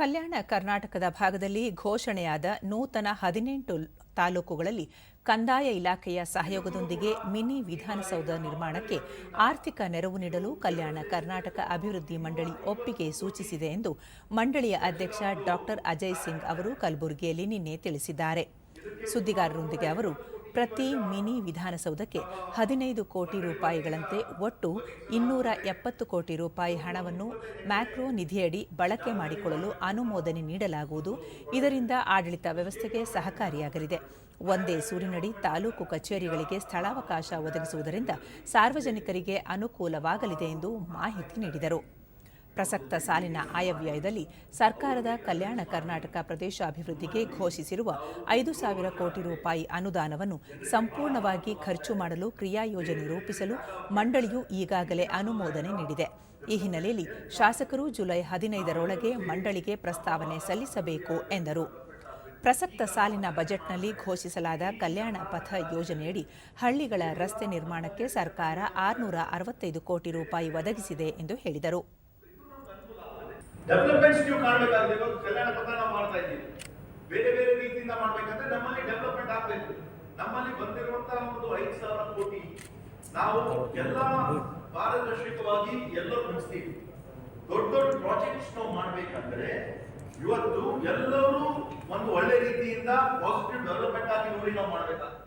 ಕಲ್ಯಾಣ ಕರ್ನಾಟಕದ ಭಾಗದಲ್ಲಿ ಘೋಷಣೆಯಾದ ನೂತನ ಹದಿನೆಂಟು ತಾಲೂಕುಗಳಲ್ಲಿ ಕಂದಾಯ ಇಲಾಖೆಯ ಸಹಯೋಗದೊಂದಿಗೆ ಮಿನಿ ವಿಧಾನಸೌಧ ನಿರ್ಮಾಣಕ್ಕೆ ಆರ್ಥಿಕ ನೆರವು ನೀಡಲು ಕಲ್ಯಾಣ ಕರ್ನಾಟಕ ಅಭಿವೃದ್ಧಿ ಮಂಡಳಿ ಒಪ್ಪಿಗೆ ಸೂಚಿಸಿದೆ ಎಂದು ಮಂಡಳಿಯ ಅಧ್ಯಕ್ಷ ಡಾಕ್ಟರ್ ಅಜಯ್ ಸಿಂಗ್ ಅವರು ಕಲಬುರಗಿಯಲ್ಲಿ ನಿನ್ನೆ ತಿಳಿಸಿದ್ದಾರೆ. ಸುದ್ದಿಗಾರರೊಂದಿಗೆ ಅವರು ಪ್ರತಿ ಮಿನಿ ವಿಧಾನಸೌಧಕ್ಕೆ ಹದಿನೈದು ಕೋಟಿ ರೂಪಾಯಿಗಳಂತೆ ಒಟ್ಟು ಇನ್ನೂರ ಎಪ್ಪತ್ತು ಕೋಟಿ ರೂಪಾಯಿ ಹಣವನ್ನು ಮ್ಯಾಕ್ರೋ ನಿಧಿಯಡಿ ಬಳಕೆ ಮಾಡಿಕೊಳ್ಳಲು ಅನುಮೋದನೆ ನೀಡಲಾಗುವುದು. ಇದರಿಂದ ಆಡಳಿತ ವ್ಯವಸ್ಥೆಗೆ ಸಹಕಾರಿಯಾಗಲಿದೆ. ಒಂದೇ ಸೂರಿನಡಿ ತಾಲೂಕು ಕಚೇರಿಗಳಿಗೆ ಸ್ಥಳಾವಕಾಶ ಒದಗಿಸುವುದರಿಂದ ಸಾರ್ವಜನಿಕರಿಗೆ ಅನುಕೂಲವಾಗಲಿದೆ ಎಂದು ಮಾಹಿತಿ ನೀಡಿದರು. ಪ್ರಸಕ್ತ ಸಾಲಿನ ಆಯವ್ಯಯದಲ್ಲಿ ಸರ್ಕಾರದ ಕಲ್ಯಾಣ ಕರ್ನಾಟಕ ಪ್ರದೇಶ ಅಭಿವೃದ್ಧಿಗೆ ಘೋಷಿಸಿರುವ ಐದು ಸಾವಿರ ಕೋಟಿ ರೂಪಾಯಿ ಅನುದಾನವನ್ನು ಸಂಪೂರ್ಣವಾಗಿ ಖರ್ಚು ಮಾಡಲು ಕ್ರಿಯಾ ಯೋಜನೆ ರೂಪಿಸಲು ಮಂಡಳಿಯು ಈಗಾಗಲೇ ಅನುಮೋದನೆ ನೀಡಿದೆ. ಈ ಹಿನ್ನೆಲೆಯಲ್ಲಿ ಶಾಸಕರು ಜುಲೈ ಹದಿನೈದರೊಳಗೆ ಮಂಡಳಿಗೆ ಪ್ರಸ್ತಾವನೆ ಸಲ್ಲಿಸಬೇಕು ಎಂದರು. ಪ್ರಸಕ್ತ ಸಾಲಿನ ಬಜೆಟ್ನಲ್ಲಿ ಘೋಷಿಸಲಾದ ಕಲ್ಯಾಣ ಪಥ ಯೋಜನೆಯಡಿ ಹಳ್ಳಿಗಳ ರಸ್ತೆ ನಿರ್ಮಾಣಕ್ಕೆ ಸರ್ಕಾರ ಆರುನೂರ ಅರವತ್ತೈದು ಕೋಟಿ ರೂಪಾಯಿ ಒದಗಿಸಿದೆ ಎಂದು ಹೇಳಿದರು. ಡೆವಲಪ್ಮೆಂಟ್ಸ್ ನೀವು ಕಾಣಬೇಕಾದ್ರೆ ಇವತ್ತು ಕಲ್ಯಾಣ ಪಥ ನಾವು ಮಾಡ್ತಾ ಇದ್ದೀವಿ. ಬೇರೆ ಬೇರೆ ರೀತಿಯಿಂದ ಮಾಡ್ಬೇಕಂದ್ರೆ ನಮ್ಮಲ್ಲಿ ಡೆವಲಪ್ಮೆಂಟ್ ಆಗಬೇಕು ನಮ್ಮಲ್ಲಿ ಬಂದಿರುವಂತಹ ಒಂದು ಐದು ಸಾವಿರ ಕೋಟಿ ನಾವು ಎಲ್ಲ ಪಾರದರ್ಶಕವಾಗಿ ಎಲ್ಲರೂ ಮುಗಿಸ್ತೀವಿ. ದೊಡ್ಡ ದೊಡ್ಡ ಪ್ರಾಜೆಕ್ಟ್ಸ್ ನಾವು ಮಾಡ್ಬೇಕಂದ್ರೆ ಇವತ್ತು ಎಲ್ಲರೂ ಒಂದು ಒಳ್ಳೆ ರೀತಿಯಿಂದ ಪಾಸಿಟಿವ್ ಡೆವಲಪ್ಮೆಂಟ್ ಆಗಿ ನೋಡಿ ನಾವು ಮಾಡ್ಬೇಕಾಗ್ತದೆ.